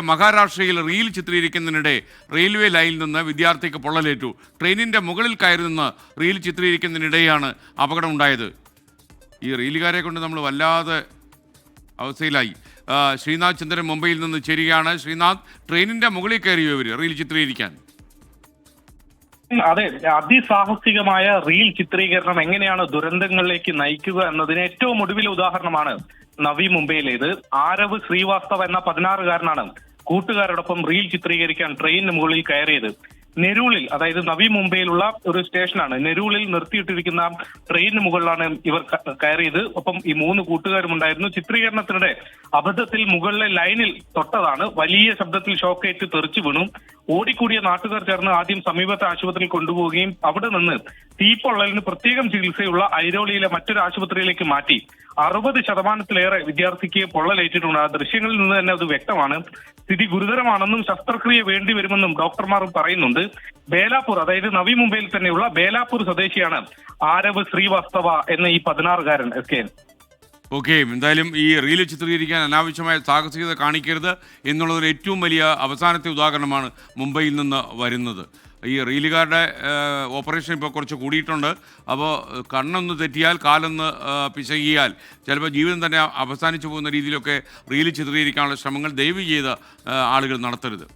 മഹാരാഷ്ട്രയിൽ reel ചിത്രീകരിക്കുന്നതിനിടെ railway ലൈനിൽ നിന്ന് വിദ്യാർത്ഥിക്ക് പൊള്ളലേറ്റു. ട്രെയിനിന്റെ മുകളിൽ കയറി നിന്ന് റീൽ ചിത്രീകരിക്കുന്നതിനിടെയാണ് അപകടം ഉണ്ടായത് ഈ റീലുകാരെ കൊണ്ട് നമ്മൾ വല്ലാതെ അവസ്ഥയിലായി. ശ്രീനാഥ് ചന്ദ്രൻ മുംബൈയിൽ നിന്ന് ചേരുകയാണ്. ശ്രീനാഥ് ട്രെയിനിന്റെ മുകളിൽ കയറിയോ ഇവർ റീൽ ചിത്രീകരിക്കാൻ? അതെ അതിസാഹസികമായ റീൽ ചിത്രീകരണം എങ്ങനെയാണ് ദുരന്തങ്ങളിലേക്ക് നയിക്കുക എന്നതിന് ഏറ്റവും ഒടുവിലെ ഉദാഹരണമാണ് നവി മുംബൈയിലേത്. ആരവ് ശ്രീവാസ്തവ എന്ന പതിനാറുകാരനാണ് കൂട്ടുകാരോടൊപ്പം റീൽ ചിത്രീകരിക്കാൻ ട്രെയിനിന് മുകളിൽ കയറിയത്. നെരൂളിൽ അതായത് നവി മുംബൈയിലുള്ള ഒരു സ്റ്റേഷനാണ്. നെരൂളിൽ നിർത്തിയിട്ടിരിക്കുന്ന ട്രെയിനിന് മുകളിലാണ് ഇവർ കയറിയത്. ഒപ്പം ഈ മൂന്ന് കൂട്ടുകാരും ഉണ്ടായിരുന്നു ചിത്രീകരണത്തിനിടെ അബദ്ധത്തിൽ മുകളിലെ ലൈനിൽ തൊട്ടതാണ്. വലിയ ശബ്ദത്തിൽ ഷോക്കേറ്റ് തെറിച്ചു വീണു. ഓടിക്കൂടിയ നാട്ടുകാർ ചേർന്ന് ആദ്യം സമീപത്തെ ആശുപത്രിയിൽ കൊണ്ടുപോവുകയും അവിടെ നിന്ന് തീപ്പൊള്ളലിന് പ്രത്യേകം ചികിത്സയുള്ള ഐരോളിയിലെ മറ്റൊരു ആശുപത്രിയിലേക്ക് മാറ്റി അറുപത് ശതമാനത്തിലേറെ വിദ്യാർത്ഥിക്ക് പൊള്ളലേറ്റിട്ടുണ്ട്. ആ ദൃശ്യങ്ങളിൽ നിന്ന് തന്നെ അത് വ്യക്തമാണ്. സ്ഥിതി ഗുരുതരമാണെന്നും ശസ്ത്രക്രിയ വേണ്ടിവരുമെന്നും ഡോക്ടർമാർ പറയുന്നുണ്ട്. ബേലാപൂർ അതായത് നവി മുംബൈയിൽ തന്നെയുള്ള ബേലാപൂർ സ്വദേശിയാണ് ആരവ് ശ്രീവാസ്തവ എന്ന ഈ പതിനാറുകാരൻ എസ് കെ ഓക്കെ എന്തായാലും ഈ റീൽ ചിത്രീകരിക്കാൻ അനാവശ്യമായ സാഹസികത കാണിക്കരുത് എന്നുള്ളതിൽ ഏറ്റവും വലിയ അവസാനത്തെ ഉദാഹരണമാണ് മുംബൈയിൽ നിന്ന് വരുന്നത്. ഈ റീലുകാരുടെ ഓപ്പറേഷൻ ഇപ്പോൾ കുറച്ച് കൂടിയിട്ടുണ്ട്. അപ്പോൾ കണ്ണൊന്ന് തെറ്റിയാൽ കാലൊന്ന് പിശകിയാൽ ചിലപ്പോൾ ജീവിതം തന്നെ അവസാനിച്ചു പോകുന്ന രീതിയിലൊക്കെ റീൽ ചിത്രീകരിക്കാനുള്ള ശ്രമങ്ങൾ ദയവ് ചെയ്ത് ആളുകൾ നടത്തരുത്.